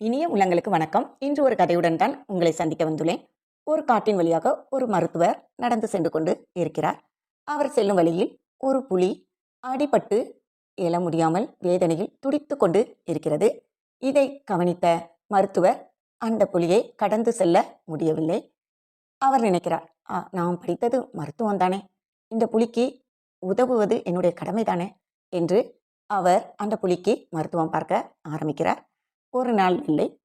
இனிய உள்ளங்களுக்கு வணக்கம். இன்று ஒரு கதையுடன் தான் உங்களை சந்திக்க வந்துள்ளேன். ஒரு காட்டின் வழியாக ஒரு மருத்துவர் நடந்து சென்று கொண்டு இருக்கிறார். அவர் செல்லும் வழியில் ஒரு புலி அடிபட்டு எழ முடியாமல் வேதனையில் துடித்து கொண்டு இருக்கிறது. இதை கவனித்த மருத்துவர் அந்த புலியை கடந்து செல்ல முடியவில்லை. அவர் நினைக்கிறார் "ஆ, நாம் படித்தது மருத்துவம் தானே. இந்த புலிக்கு உதவுவது என்னுடைய கடமை தானே என்று அவர் அந்த புலிக்கு மருத்துவம் பார்க்க ஆரம்பிக்கிறார். ஒரு நாள் இல்லை.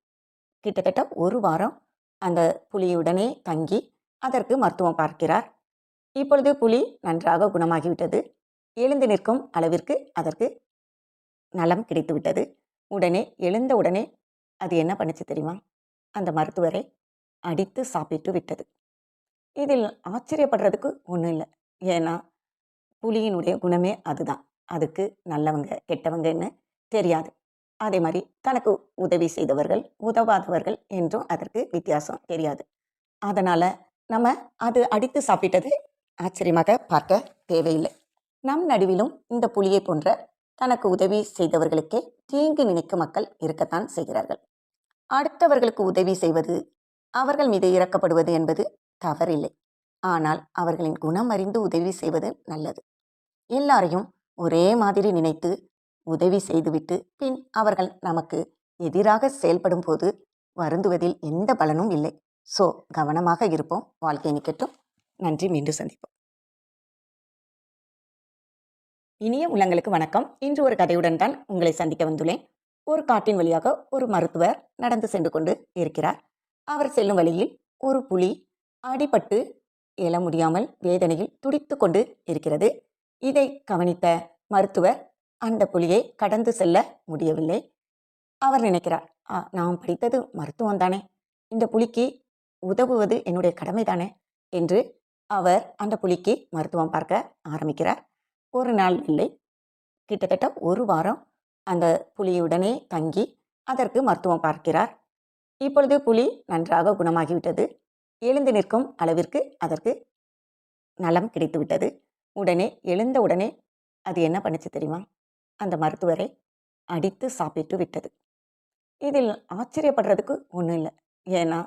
கிட்டத்தட்ட ஒரு வாரம் அந்த புலியுடனே தங்கி அதற்கு மருத்துவம் பார்க்கிறார். இப்பொழுது புலி நன்றாக குணமாகிவிட்டது. எழுந்து நிற்கும் அளவிற்கு அதற்கு நலம் கிடைத்துவிட்டது. உடனே எழுந்த உடனே அது என்ன பண்ணுச்சு தெரியுமா? அந்த மருத்துவரை அடித்து சாப்பிட்டு விட்டது. இதில் ஆச்சரியப்படுறதுக்கு ஒன்றும் இல்லை. ஏன்னா புலியினுடைய குணமே அதுதான். அதுக்கு நல்லவங்க கெட்டவங்கன்னு தெரியாது. அதே மாதிரி தனக்கு உதவி செய்தவர்கள் உதவாதவர்கள் என்றும் அதற்கு வித்தியாசம் தெரியாது. அதனால் நம்ம அது அடித்து சாப்பிட்டது ஆச்சரியமாக பார்க்க தேவையில்லை. நம் நடுவிலும் இந்த புலியை போன்ற தனக்கு உதவி செய்தவர்களுக்கே தீங்கு நினைக்கும் மக்கள் இருக்கத்தான் செய்கிறார்கள். அடுத்தவர்களுக்கு உதவி செய்வது அவர்கள் மீது இறக்கப்படுவது என்பது தவறில்லை. ஆனால் அவர்களின் குணம் அறிந்து உதவி செய்வது நல்லது. எல்லாரையும் ஒரே மாதிரி நினைத்து உதவி செய்துவிட்டு பின் அவர்கள் நமக்கு எதிராக செயல்படும் போது வருந்துவதில் எந்த பலனும் இல்லை. ஸோ கவனமாக இருப்போம். வாழ்க்கை நிக்கட்டும் நன்றி. மீண்டும் சந்திப்போம். இனிய உள்ளங்களுக்கு வணக்கம். இன்று ஒரு கதையுடன் தான் உங்களை சந்திக்க வந்துள்ளேன். ஒரு காட்டின் வழியாக ஒரு மருத்துவர் நடந்து சென்று கொண்டு இருக்கிறார். அவர் செல்லும் வழியில் ஒரு புலி அடிபட்டு எழ முடியாமல் வேதனையில் துடித்து கொண்டு இருக்கிறது. இதை கவனித்த மருத்துவர் அந்த புலியை கடந்து செல்ல முடியவில்லை. அவர் நினைக்கிறார் "ஆ, நாம் படித்தது மருத்துவம் தானே. இந்த புலிக்கு உதவுவது என்னுடைய கடமை தானே என்று அவர் அந்த புலிக்கு மருத்துவம் பார்க்க ஆரம்பிக்கிறார். ஒரு நாள் இல்லை. கிட்டத்தட்ட ஒரு வாரம் அந்த புலியுடனே தங்கி அதற்கு மருத்துவம் பார்க்கிறார். இப்பொழுது புலி நன்றாக குணமாகிவிட்டது. எழுந்து நிற்கும் அளவிற்கு அதற்கு நலம் கிடைத்துவிட்டது. உடனே எழுந்த உடனே அது என்ன பண்ணுச்சு தெரியுமா? அந்த மருத்துவரை அடித்து சாப்பிட்டு விட்டது. இதில் ஆச்சரியப்படுறதுக்கு ஒன்றும் இல்லை. ஏன்னா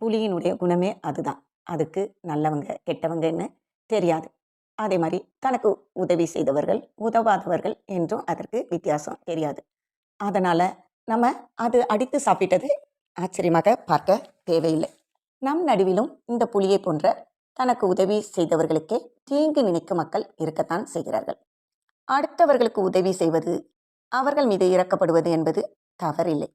புலியினுடைய குணமே அதுதான். அதுக்கு நல்லவங்க கெட்டவங்கன்னு தெரியாது. அதே மாதிரி தனக்கு உதவி செய்தவர்கள் உதவாதவர்கள் என்றும் அதற்கு வித்தியாசம் தெரியாது. அதனால் நம்ம அது அடித்து சாப்பிட்டது ஆச்சரியமாக பார்க்க தேவையில்லை. நம் நடுவிலும் இந்த புலியை போன்ற தனக்கு உதவி செய்தவர்களுக்கே தீங்கு நினைக்கும் மக்கள் இருக்கத்தான் செய்கிறார்கள். அடுத்தவர்களுக்கு உதவி செய்வது அவர்கள் மீது இறக்கப்படுவது என்பது தவறில்லை.